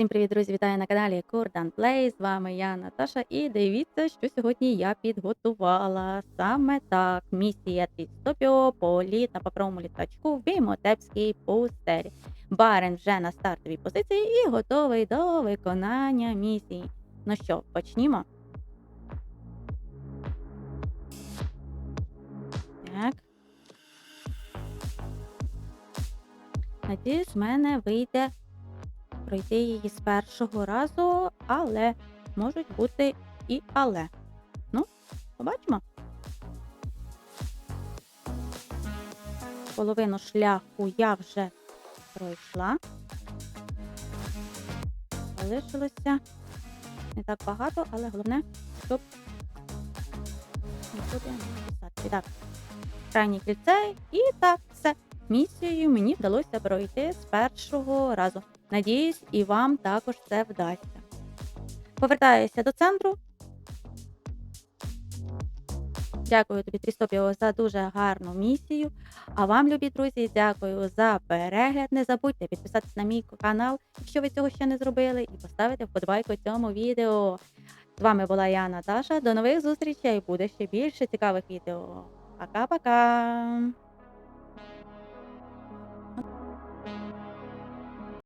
Всім привіт, друзі! Вітаю на каналі Кордан Плей. З вами я Наташа. І дивіться, що сьогодні я підготувала. Саме так, місія Тістопіо, політ на паперовому літачку в Бімотепській пустелі. Барен вже на стартовій позиції і готовий до виконання місії. Ну що, почнімо? Так. Надіюсь, в мене вийде пройти її з першого разу, але можуть бути і але. Ну, побачимо. Половину шляху я вже пройшла. Залишилося не так багато, але головне, щоб не писати. Так, крайнє кільце і так, все. Місією мені вдалося пройти з першого разу. Надіюсь, і вам також це вдасться. Повертаюся до центру. Дякую тобі, Трістопіо, за дуже гарну місію. А вам, любі друзі, дякую за перегляд. Не забудьте підписатися на мій канал, якщо ви цього ще не зробили, і поставити вподобайку цьому відео. З вами була я, Наташа. До нових зустрічей. Буде ще більше цікавих відео. Пока-пока!